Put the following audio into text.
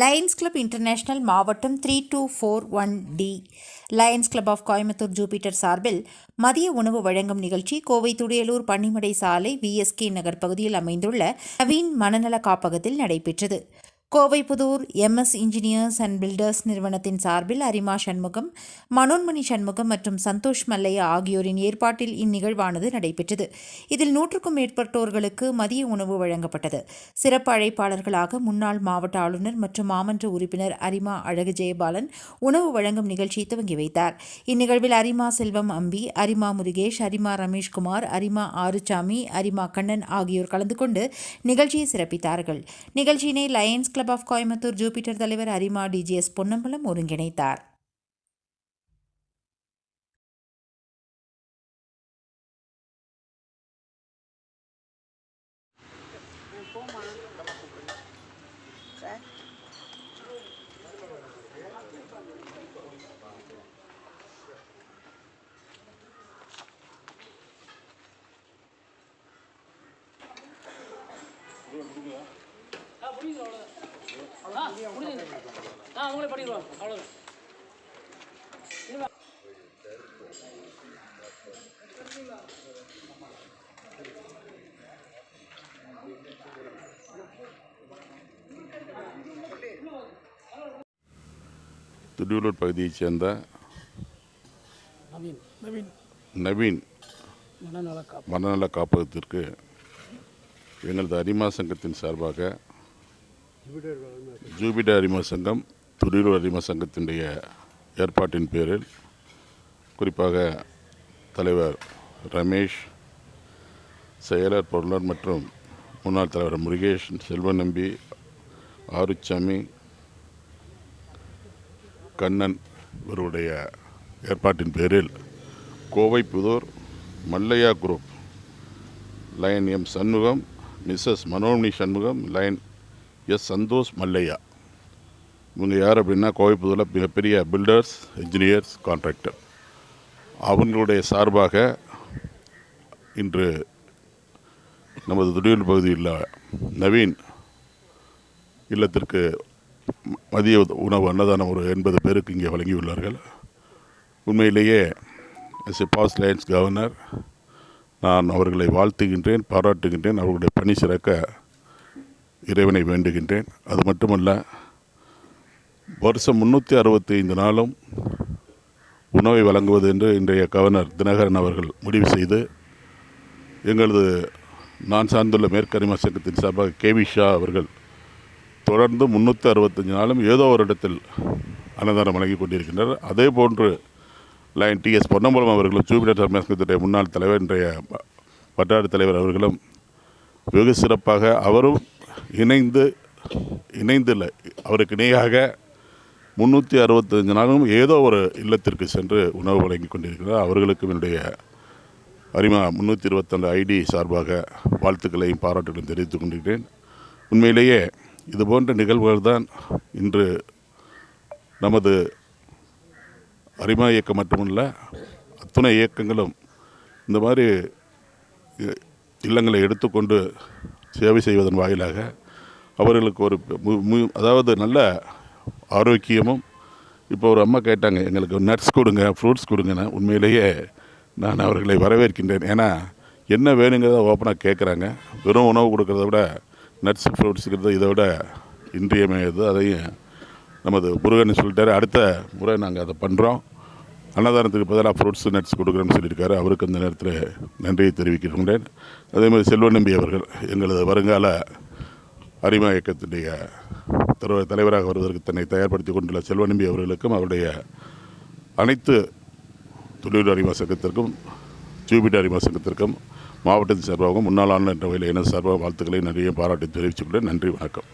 Lions club international மாவட்டம் three two four one D Lions club of Coimbatore Jupiter சார்பில் மதிய உணவு வழங்கும் நிகழ்ச்சி கோவை துடியலூர் பன்னிமடை சாலை விஎஸ்கே நகர் பகுதியில் அமைந்துள்ள நவீன் மனநல காப்பகத்தில் நடைபெற்றது. Kovai Pudur MS engineers and builders நிறுவனத்தின் சார்பில் அரிமா சண்முகம் மனோன்மணி சண்முகம் மற்றும் சந்தோஷ் மல்லையா ஆகியோரின் ஏற்பாட்டில் இந்நிகழ்வானது நடைபெற்றது. இதில் நூற்றுக்கும் மேற்பட்டோர்களுக்கு மதிய உணவு வழங்கப்பட்டது. சிறப்பு அழைப்பாளர்களாக முன்னாள் மாவட்ட ஆளுநர் மற்றும் மாமன்ற உறுப்பினர் அரிமா அழகு ஜெயபாலன் உணவு வழங்கும் நிகழ்ச்சியை துவங்கி வைத்தார். இந்நிகழ்வில் அரிமா செல்வம் அம்பி அரிமா முருகேஷ் அரிமா ரமேஷ்குமார் அரிமா ஆறுசாமி அரிமா கண்ணன் ஆகியோர் கலந்து கொண்டு நிகழ்ச்சியை சிறப்பித்தார்கள். நிகழ்ச்சியினை Lions club of Coimbatore Jupiter தலைவர் அரிமா டிஜிஎஸ் பொன்னம்பலம் ஒருங்கிணைத்தார். ஆ முடிஞ்சது. ஆ அவங்களே பண்ணிடுவோம் அவ்வளோதான் துடியூலூர் பகுதியைச் சேர்ந்த நவீன். நவீன். நவீன் மனநல காப்பு மனநல காப்பகத்திற்கு எங்களது அரிமா சங்கத்தின் சார்பாக ஜூபிடர் அரிமா சங்கம் துடியூர் அரிமா சங்கத்தினுடைய ஏற்பாட்டின் பேரில் குறிப்பாக தலைவர் ரமேஷ் செயலர் பொருளர் மற்றும் முன்னாள் தலைவர் முருகேஷ் செல்வன் நம்பி ஆறுச்சாமி கண்ணன் இவருடைய ஏற்பாட்டின் பேரில் Kovai Puthur Mallaiya group. Lion M Shanmugam Mrs Manomani Shanmugam lion S Santhosh Mallaiya. இவங்க யார் அப்படின்னா கோவைப்புதூரில் மிகப்பெரிய பில்டர்ஸ் இன்ஜினியர்ஸ் கான்ட்ராக்டர் அவங்களுடைய சார்பாக இன்று நமது துடியூர் பகுதியில் நவீன் இல்லத்திற்கு ம- மதிய உணவு அன்னதானம் ஒரு எண்பது பேருக்கு இங்கே வழங்கியுள்ளார்கள். உண்மையிலேயே S A past Lions governor நான் அவர்களை வாழ்த்துகின்றேன் பாராட்டுகின்றேன். அவர்களுடைய பணி சிறக்க இறைவனை வேண்டுகின்றேன். அது மட்டுமல்ல வருஷம் முந்நூற்றி அறுபத்தி ஐந்து நாளும் உணவை வழங்குவது என்று இன்றைய கவர்னர் தினகரன் அவர்கள் முடிவு செய்து எங்களது நான் சார்ந்துள்ள மேற்கரிம சங்கத்தின் சார்பாக கேவி ஷா அவர்கள் தொடர்ந்து முந்நூற்றி அறுபத்தஞ்சு நாளும் ஏதோ ஒரு இடத்தில் அன்னதானம் வழங்கி கொண்டிருக்கின்றனர். அதே போன்று லைன் டிஎஸ் பொன்னம்பலம் அவர்களும் ஜூபிட்டர் சமயத்தினுடைய முன்னாள் தலைவர் இன்றைய வட்டார தலைவர் அவர்களும் வெகு சிறப்பாக அவரும் இணைந்து இணைந்தில் அவருக்கு இணையாக முந்நூற்றி அறுபத்தஞ்சு நாளும் ஏதோ ஒரு இல்லத்திற்கு சென்று உணவு வழங்கி கொண்டிருக்கிறார். அவர்களுக்கும் என்னுடைய அரிமா முந்நூற்றி இருபத்தொன்று ஐடி சார்பாக வாழ்த்துக்களையும் பாராட்டுகளையும் தெரிவித்துக் கொண்டிருக்கிறேன். உண்மையிலேயே இது போன்ற நிகழ்வுகள் தான் இன்று நமது அரிமா இயக்கம் மட்டுமல்ல அத்துணை இயக்கங்களும் இந்த மாதிரி இல்லங்களை எடுத்துக்கொண்டு சேவை செய்வதன் வாயிலாக அவர்களுக்கு ஒரு மு- அதாவது நல்ல ஆரோக்கியமும் இப்போ ஒரு அம்மா கேட்டாங்க எங்களுக்கு நட்ஸ் கொடுங்க ஃப்ரூட்ஸ் கொடுங்கன்னு. உண்மையிலேயே நான் அவர்களை வரவேற்கின்றேன். ஏன்னா என்ன வேணுங்கிறத ஓப்பனாக கேட்குறாங்க வெறும் உணவு கொடுக்கறத விட நட்ஸ் ஃப்ரூட்ஸுங்கிறது இதை விட இன்றியமையது அதையும் நமது முருகன் சொல்லிட்டாரு. அடுத்த முறை நாங்கள் அதை பண்ணுறோம் அன்னதானத்துக்கு பதிலாக ஃப்ரூட்ஸ் நட்ஸ் கொடுக்குறேன்னு சொல்லியிருக்காரு. அவருக்கு அந்த நேரத்தில் நன்றியை தெரிவிக்கின்றேன். அதே மாதிரி செல்வ நம்பி அவர்கள் எங்களது வருங்கால அரிமா இயக்கத்தினுடைய தலைவர் தலைவராக வருவதற்கு தன்னை தயார்படுத்தி கொண்டுள்ள செல்வ நம்பி அவர்களுக்கும் அவருடைய அனைத்து தொழில் அறிமா சங்கத்திற்கும் ஜூபிட்டர் அறிமா சங்கத்திற்கும் மாவட்டத்தின் சார்பாகவும் முன்னாள் ஆளுநர் என்ற வகையில் எனது சார்பாக வாழ்த்துக்களை நிறைய பாராட்டி தெரிவித்துக் நன்றி வணக்கம்.